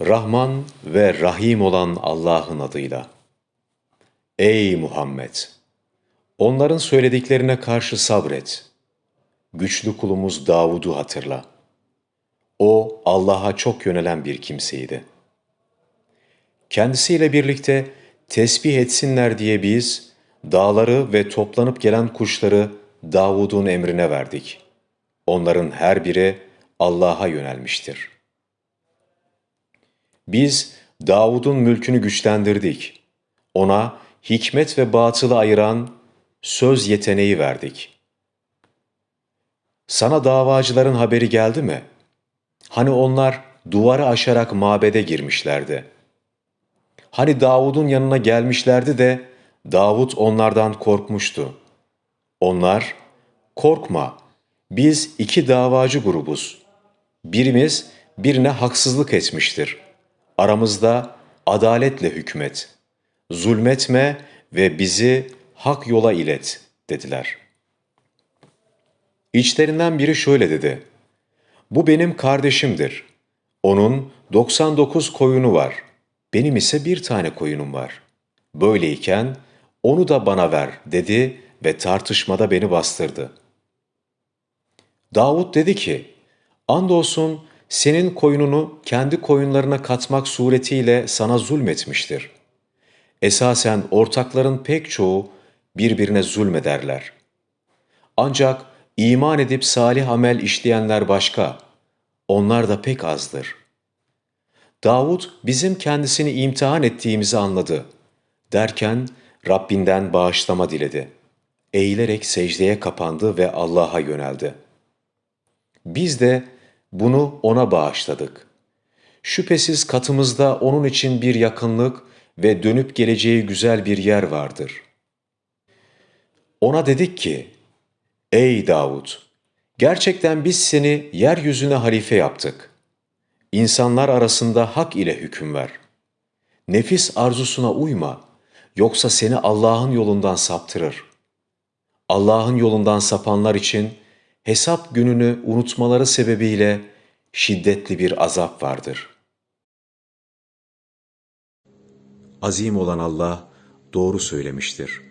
Rahman ve Rahim olan Allah'ın adıyla. Ey Muhammed! Onların söylediklerine karşı sabret. Güçlü kulumuz Davud'u hatırla. O Allah'a çok yönelen bir kimseydi. Kendisiyle birlikte tesbih etsinler diye biz dağları ve toplanıp gelen kuşları Davud'un emrine verdik. Onların her biri Allah'a yönelmiştir. Biz Davud'un mülkünü güçlendirdik. Ona hikmet ve batılı ayıran söz yeteneği verdik. Sana davacıların haberi geldi mi? Hani onlar duvarı aşarak mabede girmişlerdi. Hani Davud'un yanına gelmişlerdi de Davud onlardan korkmuştu. Onlar, korkma, biz iki davacı grubuz. Birimiz birine haksızlık etmiştir. Aramızda adaletle hükmet. Zulmetme ve bizi hak yola ilet, dediler. İçlerinden biri şöyle dedi. Bu benim kardeşimdir. Onun 99 koyunu var. Benim ise bir tane koyunum var. Böyleyken onu da bana ver dedi ve tartışmada beni bastırdı. Davud dedi ki, andolsun senin koyununu kendi koyunlarına katmak suretiyle sana zulmetmiştir. Esasen ortakların pek çoğu birbirine zulmederler. Ancak iman edip salih amel işleyenler başka, onlar da pek azdır. Davud bizim kendisini imtihan ettiğimizi anladı. Derken Rabbinden bağışlama diledi. Eğilerek secdeye kapandı ve Allah'a yöneldi. Biz de bunu ona bağışladık. Şüphesiz katımızda onun için bir yakınlık ve dönüp geleceği güzel bir yer vardır. Ona dedik ki, Ey Davud! Gerçekten biz seni yeryüzüne halife yaptık. İnsanlar arasında hak ile hüküm ver. Nefis arzusuna uyma, yoksa seni Allah'ın yolundan saptırır. Allah'ın yolundan sapanlar için hesap gününü unutmaları sebebiyle şiddetli bir azap vardır. Azim olan Allah doğru söylemiştir.